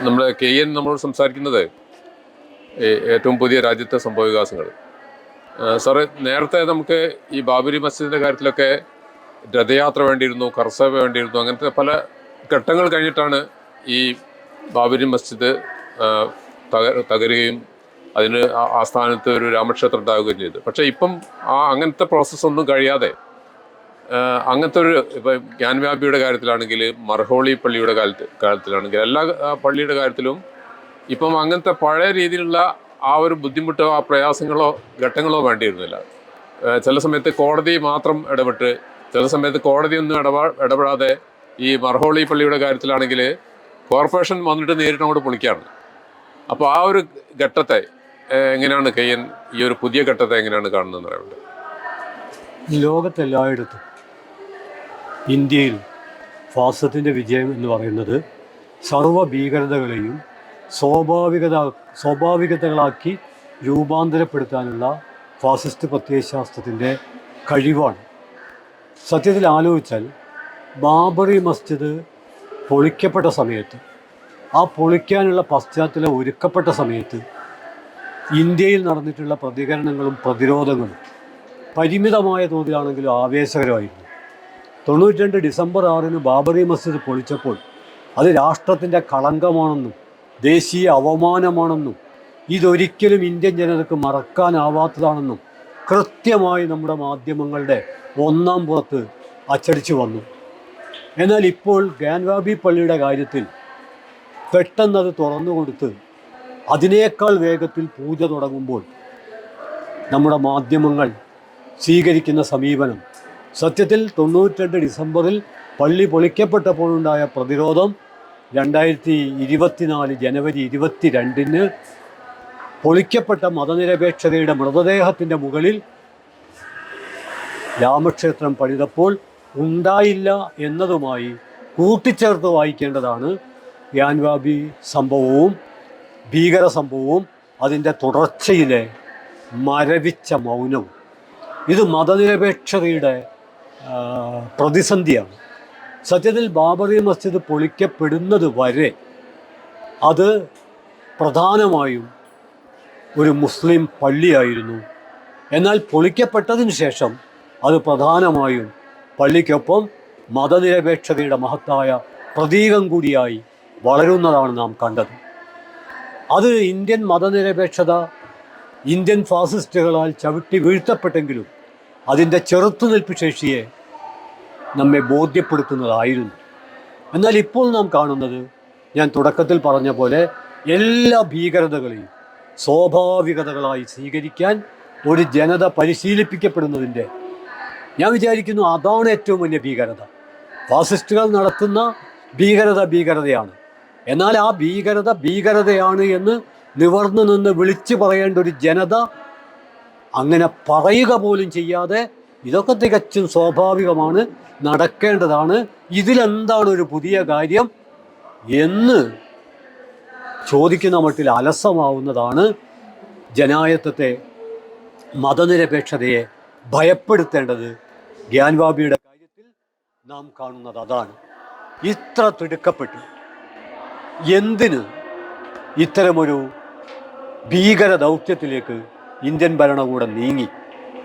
നമ്മുടെ K N നമ്മളോട് സംസാരിക്കുന്നത് ഏറ്റവും പുതിയ രാജ്യത്തെ സംഭവ വികാസങ്ങൾ. സാറേ നേരത്തെ നമുക്ക് ഈ ബാബരി മസ്ജിദിന്റെ കാര്യത്തിലൊക്കെ രഥയാത്ര വേണ്ടിയിരുന്നു കർസവ വേണ്ടിയിരുന്നു അങ്ങനത്തെ പല ഘട്ടങ്ങൾ കഴിഞ്ഞിട്ടാണ് ഈ ബാബരി മസ്ജിദ് തകരുകയും അതിന് ആ- സ്ഥാനത്ത് ഒരു രാമക്ഷേത്രം ഉണ്ടാവുകയും ചെയ്തു പക്ഷേ ഇപ്പം ആ അങ്ങനത്തെ പ്രോസസ്സൊന്നും കഴിയാതെ അങ്ങനത്തെ ഒരു ഇപ്പം ജ്ഞാൻവ്യാപിയുടെ കാര്യത്തിലാണെങ്കിൽ മർഹോളി പള്ളിയുടെ കാലത്ത് കാലത്തിലാണെങ്കിൽ എല്ലാ പള്ളിയുടെ കാര്യത്തിലും ഇപ്പം അങ്ങനത്തെ പഴയ രീതിയിലുള്ള ആ ഒരു ബുദ്ധിമുട്ടോ ആ പ്രയാസങ്ങളോ ഘട്ടങ്ങളോ വേണ്ടിയിരുന്നില്ല. ചില സമയത്ത് കോടതി മാത്രം ഇടപെട്ട് ചില സമയത്ത് കോടതിയൊന്നും ഇടപാ ഇടപെടാതെ ഈ മർഹോളി പള്ളിയുടെ കാര്യത്തിലാണെങ്കിൽ കോർപ്പറേഷൻ വന്നിട്ട് നേരിട്ട് അങ്ങോട്ട് പൊളിക്കുകയാണ്. അപ്പോൾ ആ ഒരു ഘട്ടത്തെ എങ്ങനെയാണ് കയ്യൻ ഈ ഒരു പുതിയ ഘട്ടത്തെ എങ്ങനെയാണ് കാണുന്നത് പറയുന്നത് ലോകത്തെല്ലായിടത്തും ഇന്ത്യയിലും ഫാസത്തിന്റെ വിജയം എന്ന് പറയുന്നത് സർവ ഭീകരതകളെയും സ്വാഭാവികത സ്വാഭാവികതകളാക്കി രൂപാന്തരപ്പെടുത്താനുള്ള ഫാസിസ്റ്റ് പ്രത്യയശാസ്ത്രത്തിന്റെ കഴിവാണ്. സത്യത്തിൽ ആലോചിച്ചാൽ ബാബറി മസ്ജിദ് പൊളിക്കപ്പെട്ട സമയത്ത് ആ പൊളിക്കാനുള്ള പശ്ചാത്തലം ഒരുക്കപ്പെട്ട സമയത്ത് ഇന്ത്യയിൽ നടന്നിട്ടുള്ള പ്രതികരണങ്ങളും പ്രതിരോധങ്ങളും പരിമിതമായ തോതിലാണെങ്കിലും ആവേശകരമായിരുന്നു. തൊണ്ണൂറ്റി രണ്ട് ഡിസംബർ ആറിന് ബാബറി മസ്ജിദ് പൊളിച്ചപ്പോൾ അത് രാഷ്ട്രത്തിന്റെ കളങ്കമാണെന്നും ദേശീയ അവമാനമാണെന്നും ഇതൊരിക്കലും ഇന്ത്യൻ ജനതയ്ക്ക് മറക്കാനാവാത്തതാണെന്നും കൃത്യമായി നമ്മുടെ മാധ്യമങ്ങളുടെ ഒന്നാം പുറത്ത് അച്ചടിച്ചു വന്നു. എന്നാൽ ഇപ്പോൾ ഗാൻവാബി പള്ളിയുടെ കാര്യത്തിൽ പെട്ടെന്നത് തുറന്നു കൊടുത്ത് അതിനേക്കാൾ വേഗത്തിൽ പൂജ തുടങ്ങുമ്പോൾ നമ്മുടെ മാധ്യമങ്ങൾ സ്വീകരിക്കുന്ന സമീപനം സത്യത്തിൽ തൊണ്ണൂറ്റിരണ്ട് ഡിസംബറിൽ പള്ളി പൊളിക്കപ്പെട്ടപ്പോഴുണ്ടായ പ്രതിരോധം രണ്ടായിരത്തി ഇരുപത്തിനാല് ജനുവരി ഇരുപത്തി രണ്ടിന് പൊളിക്കപ്പെട്ട മതനിരപേക്ഷതയുടെ മൃതദേഹത്തിന്റെ മുകളിൽ രാമക്ഷേത്രം പണിതപ്പോൾ ഉണ്ടായില്ല എന്നതുമായി കൂട്ടിച്ചേർത്ത് വായിക്കേണ്ടതാണ്. യാൻവാബി സംഭവവും ഭീകര സംഭവവും അതിന്റെ തുടർച്ചയിലെ മരവിച്ച മൗനവും ഇത് മതനിരപേക്ഷതയുടെ പ്രതിസന്ധിയാണ്. സത്യത്തിൽ ബാബറി മസ്ജിദ് പൊളിക്കപ്പെടുന്നത് വരെ അത് പ്രധാനമായും ഒരു മുസ്ലിം പള്ളിയായിരുന്നു. എന്നാൽ പൊളിക്കപ്പെട്ടതിന് ശേഷം അത് പ്രധാനമായും പള്ളിക്കൊപ്പം മതനിരപേക്ഷതയുടെ മഹത്തായ പ്രതീകം കൂടിയായി വളരുന്നതാണ് നാം കണ്ടത്. അത് ഇന്ത്യൻ മതനിരപേക്ഷത ഇന്ത്യൻ ഫാസിസ്റ്റുകളാൽ ചവിട്ടി വീഴ്ത്തപ്പെട്ടെങ്കിലും അതിന്റെ ചെറുത്തുനിൽപ്പ് ശേഷിയെ നമ്മെ ബോധ്യപ്പെടുത്തുന്നതായിരുന്നു. എന്നാൽ ഇപ്പോൾ നാം കാണുന്നത് ഞാൻ തുടക്കത്തിൽ പറഞ്ഞ പോലെ എല്ലാ ഭീകരതകളെയും സ്വാഭാവികതകളായി സ്വീകരിക്കാൻ ഒരു ജനത പരിശീലിപ്പിക്കപ്പെടുന്നതിന്റെ ഞാൻ വിചാരിക്കുന്നു അതാണ് ഏറ്റവും വലിയ ഭീകരത. ഫാസിസ്റ്റുകൾ നടത്തുന്ന ഭീകരത ഭീകരതയാണ്. എന്നാൽ ആ ഭീകരത ഭീകരതയാണ് എന്ന് നിവർന്നു നിന്ന് വിളിച്ചു പറയേണ്ട ഒരു ജനത അങ്ങനെ പറയുക പോലും ചെയ്യാതെ ഇതൊക്കെ തികച്ചും സ്വാഭാവികമാണ് നടക്കേണ്ടതാണ്. ഇതിലെന്താണ് ഒരു പുതിയ കാര്യം? എന്ന് ചോദിക്കുന്ന മട്ടിൽ അലസമാവുന്നതാണ് ജനായത്വത്തെ മതനിരപേക്ഷതയെ ഭയപ്പെടുത്തേണ്ടത് ഗ്യാൻവാബിയുടെ കാര്യത്തിൽ നാം കാണുന്നത് അതാണ്. ഇത്ര തിടുക്കപ്പെട്ടു. എന്തിന് ഇത്തരമൊരു ഭീകര ദൗത്യത്തിലേക്ക് ഇന്ത്യൻ ഭരണകൂടം നീങ്ങി.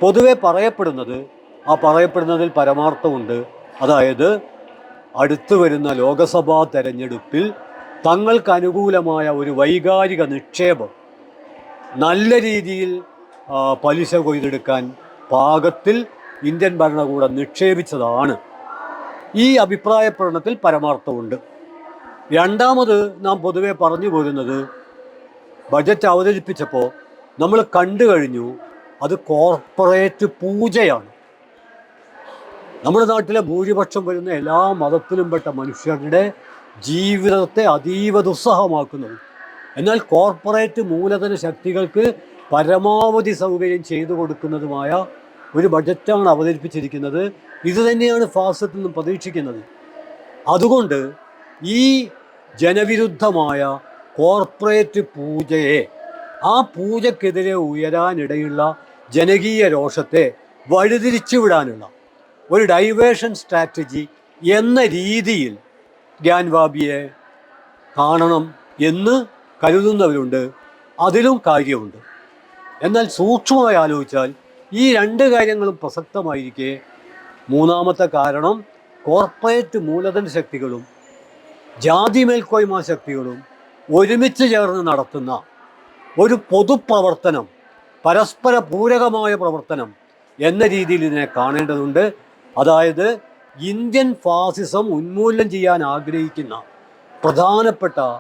പൊതുവെ പറയപ്പെടുന്നത് ആ പറയപ്പെടുന്നതിൽ പരമാർത്ഥമുണ്ട്. അതായത് അടുത്തു വരുന്ന ലോകസഭാ തെരഞ്ഞെടുപ്പിൽ തങ്ങൾക്ക് അനുകൂലമായ ഒരു വൈകാരിക നിക്ഷേപം നല്ല രീതിയിൽ പലിശ കൊയ്തെടുക്കാൻ പാകത്തിൽ ഇന്ത്യൻ ഭരണകൂടം നിക്ഷേപിച്ചതാണ്. ഈ അഭിപ്രായ പ്രകടനത്തിൽ പരമാർത്ഥമുണ്ട്. രണ്ടാമത് നാം പൊതുവെ പറഞ്ഞു പോരുന്നത് ബജറ്റ് അവതരിപ്പിച്ചപ്പോൾ നമ്മൾ കണ്ടു കഴിഞ്ഞു അത് കോർപ്പറേറ്റ് പൂജയാണ്. നമ്മുടെ നാട്ടിലെ ഭൂരിപക്ഷം വരുന്ന എല്ലാ മതത്തിലും പെട്ട മനുഷ്യരുടെ ജീവിതത്തെ അതീവ ദുസ്സഹമാക്കുന്നത്. എന്നാൽ കോർപ്പറേറ്റ് മൂലധന ശക്തികൾക്ക് പരമാവധി സൗകര്യം ചെയ്തു കൊടുക്കുന്നതുമായ ഒരു ബഡ്ജറ്റാണ് അവതരിപ്പിച്ചിരിക്കുന്നത്. ഇത് തന്നെയാണ് ഫാസത്തിൽ നിന്നും പ്രതീക്ഷിക്കുന്നത്. അതുകൊണ്ട് ഈ ജനവിരുദ്ധമായ കോർപ്പറേറ്റ് പൂജയെ ആ പൂജക്കെതിരെ ഉയരാനിടയുള്ള ജനകീയ രോഷത്തെ വഴിതിരിച്ചു വിടാനുള്ള ഒരു ഡൈവേഷൻ സ്ട്രാറ്റജി എന്ന രീതിയിൽ ഗ്യാൻവാബിയെ കാണണം എന്ന് കരുതുന്നവരുണ്ട്. അതിലും കാര്യമുണ്ട്. എന്നാൽ സൂക്ഷ്മമായി ആലോചിച്ചാൽ ഈ രണ്ട് കാര്യങ്ങളും പ്രസക്തമായിരിക്കെ. മൂന്നാമത്തെ കാരണം കോർപ്പറേറ്റ് മൂലധന ശക്തികളും ജാതി മേൽക്കോയ്മ ശക്തികളും ഒരുമിച്ച് ചേർന്ന് നടത്തുന്ന ഒരു പൊതുപ്രവർത്തനം പരസ്പര പൂരകമായ പ്രവർത്തനം എന്ന രീതിയിൽ ഇതിനെ കാണേണ്ടതുണ്ട്. അതായത് ഇന്ത്യൻ ഫാസിസം ഉന്മൂലനം ചെയ്യാൻ ആഗ്രഹിക്കുന്ന പ്രധാനപ്പെട്ട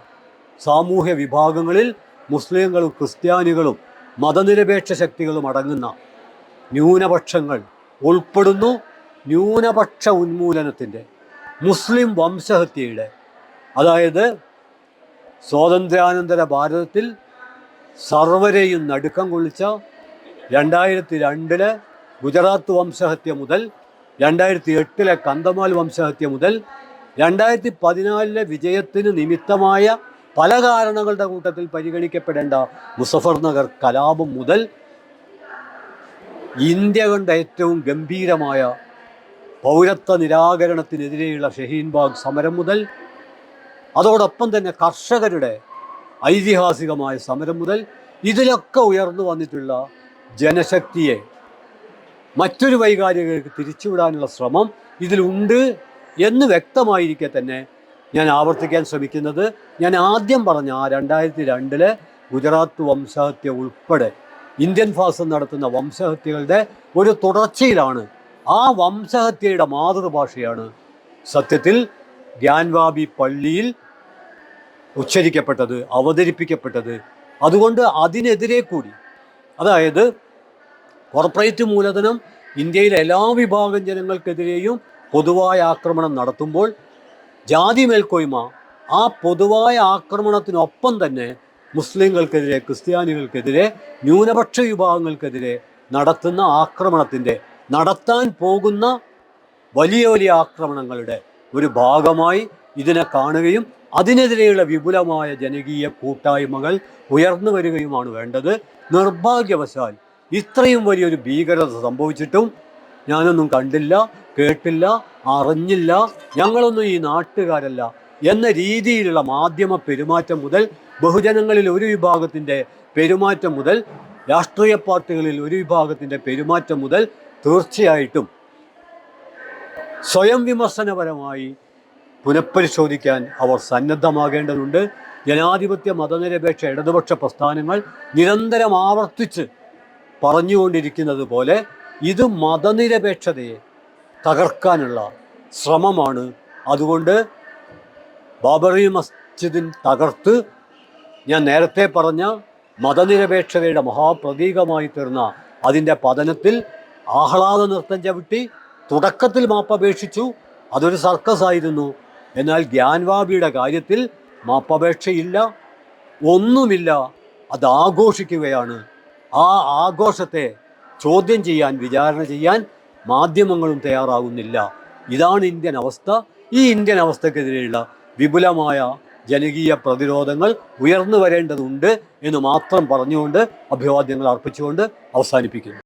സാമൂഹ്യ വിഭാഗങ്ങളിൽ മുസ്ലിങ്ങളും ക്രിസ്ത്യാനികളും മതനിരപേക്ഷ ശക്തികളും അടങ്ങുന്ന ന്യൂനപക്ഷങ്ങൾ ഉൾപ്പെടുന്നു. ന്യൂനപക്ഷ ഉന്മൂലനത്തിന്റെ മുസ്ലിം വംശഹത്യയുടെ അതായത് സ്വാതന്ത്ര്യാനന്തര ഭാരതത്തിൽ സർവരെയും നടുക്കം കൊള്ളിച്ച രണ്ടായിരത്തി രണ്ടിലെ ഗുജറാത്ത് വംശഹത്യ മുതൽ രണ്ടായിരത്തി എട്ടിലെ കന്തമാൽ വംശഹത്യ മുതൽ രണ്ടായിരത്തി പതിനാലിലെ വിജയത്തിന് നിമിത്തമായ പല കാരണങ്ങളുടെ കൂട്ടത്തിൽ പരിഗണിക്കപ്പെടേണ്ട മുസഫർ നഗർ കലാപം മുതൽ ഇന്ത്യ കണ്ട ഏറ്റവും ഗംഭീരമായ പൗരത്വ നിരാകരണത്തിനെതിരെയുള്ള ഷഹീൻബാഗ് സമരം മുതൽ അതോടൊപ്പം തന്നെ കർഷകരുടെ ഐതിഹാസികമായ സമരം മുതൽ ഇതിലൊക്കെ ഉയർന്നു വന്നിട്ടുള്ള ജനശക്തിയെ മറ്റൊരു വൈകാരികൾക്ക് തിരിച്ചുവിടാനുള്ള ശ്രമം ഇതിലുണ്ട് എന്ന് വ്യക്തമായിരിക്കെ തന്നെ ഞാൻ ആവർത്തിക്കാൻ ശ്രമിക്കുന്നത്. ഞാൻ ആദ്യം പറഞ്ഞ ആ രണ്ടായിരത്തി രണ്ടിലെ ഗുജറാത്ത് വംശഹത്യ ഉൾപ്പെടെ ഇന്ത്യൻ ഫാസം നടത്തുന്ന വംശഹത്യകളുടെ ഒരു തുടർച്ചയിലാണ്. ആ വംശഹത്യയുടെ മാതൃഭാഷയാണ് സത്യത്തിൽ ഗ്യാൻവാബി പള്ളിയിൽ ഉച്ചരിക്കപ്പെട്ടത് അവതരിപ്പിക്കപ്പെട്ടത്. അതുകൊണ്ട് അതിനെതിരെ കൂടി അതായത് കോർപ്പറേറ്റ് മൂലധനം ഇന്ത്യയിലെ എല്ലാ വിഭാഗം ജനങ്ങൾക്കെതിരെയും പൊതുവായ ആക്രമണം നടത്തുമ്പോൾ ജാതി മേൽക്കോയ്മ ആ പൊതുവായ ആക്രമണത്തിനൊപ്പം തന്നെ മുസ്ലിങ്ങൾക്കെതിരെ ക്രിസ്ത്യാനികൾക്കെതിരെ ന്യൂനപക്ഷ വിഭാഗങ്ങൾക്കെതിരെ നടത്തുന്ന ആക്രമണത്തിന്റെ നടത്താൻ പോകുന്ന വലിയ വലിയ ആക്രമണങ്ങളുടെ ഒരു ഭാഗമായി ഇതിനെ കാണുകയും അതിനെതിരെയുള്ള വിപുലമായ ജനകീയ കൂട്ടായ്മകൾ ഉയർന്നു വരികയുമാണ് വേണ്ടത്. നിർഭാഗ്യവശാൽ ഇത്രയും വലിയൊരു ഭീകരത സംഭവിച്ചിട്ടും ഞാനൊന്നും കണ്ടില്ല കേട്ടില്ല അറിഞ്ഞില്ല. ഞങ്ങളൊന്നും ഈ നാട്ടുകാരല്ല എന്ന രീതിയിലുള്ള മാധ്യമ പെരുമാറ്റം മുതൽ ബഹുജനങ്ങളിൽ ഒരു വിഭാഗത്തിന്റെ പെരുമാറ്റം മുതൽ രാഷ്ട്രീയ പാർട്ടികളിൽ ഒരു വിഭാഗത്തിന്റെ പെരുമാറ്റം മുതൽ തീർച്ചയായിട്ടും സ്വയം വിമർശനപരമായി പുനഃപരിശോധിക്കാൻ അവർ സന്നദ്ധമാകേണ്ടതുണ്ട്. ജനാധിപത്യ മതനിരപേക്ഷ ഇടതുപക്ഷ പ്രസ്ഥാനങ്ങൾ നിരന്തരം ആവർത്തിച്ച് പറഞ്ഞുകൊണ്ടിരിക്കുന്നത് പോലെ ഇത് മതനിരപേക്ഷതയെ തകർക്കാനുള്ള ശ്രമമാണ്. അതുകൊണ്ട് ബാബറി മസ്ജിദിൻ തകർത്ത് ഞാൻ നേരത്തെ പറഞ്ഞ മതനിരപേക്ഷതയുടെ മഹാപ്രതീകമായി തീർന്ന അതിന്റെ പതനത്തിൽ ആഹ്ലാദ നൃത്തം ചവിട്ടി തുടക്കത്തിൽ മാപ്പപേക്ഷിച്ചു. അതൊരു സർക്കസ് ആയിരുന്നു എന്നാൽ ഗ്യാൻവാബിയുടെ കാര്യത്തിൽ മാപ്പപേക്ഷയില്ല ഒന്നുമില്ല. അത് ആഘോഷിക്കുകയാണ്. ആ ആഘോഷത്തെ ചോദ്യം ചെയ്യാൻ വിചാരണ ചെയ്യാൻ മാധ്യമങ്ങളും തയ്യാറാകുന്നില്ല ഇതാണ് ഇന്ത്യൻ അവസ്ഥ. ഈ ഇന്ത്യൻ അവസ്ഥക്കെതിരെയുള്ള വിപുലമായ ജനകീയ പ്രതിരോധങ്ങൾ ഉയർന്നു വരേണ്ടതുണ്ട് എന്ന് മാത്രം പറഞ്ഞുകൊണ്ട് അഭിവാദ്യങ്ങൾ അർപ്പിച്ചുകൊണ്ട് അവസാനിപ്പിക്കുന്നു.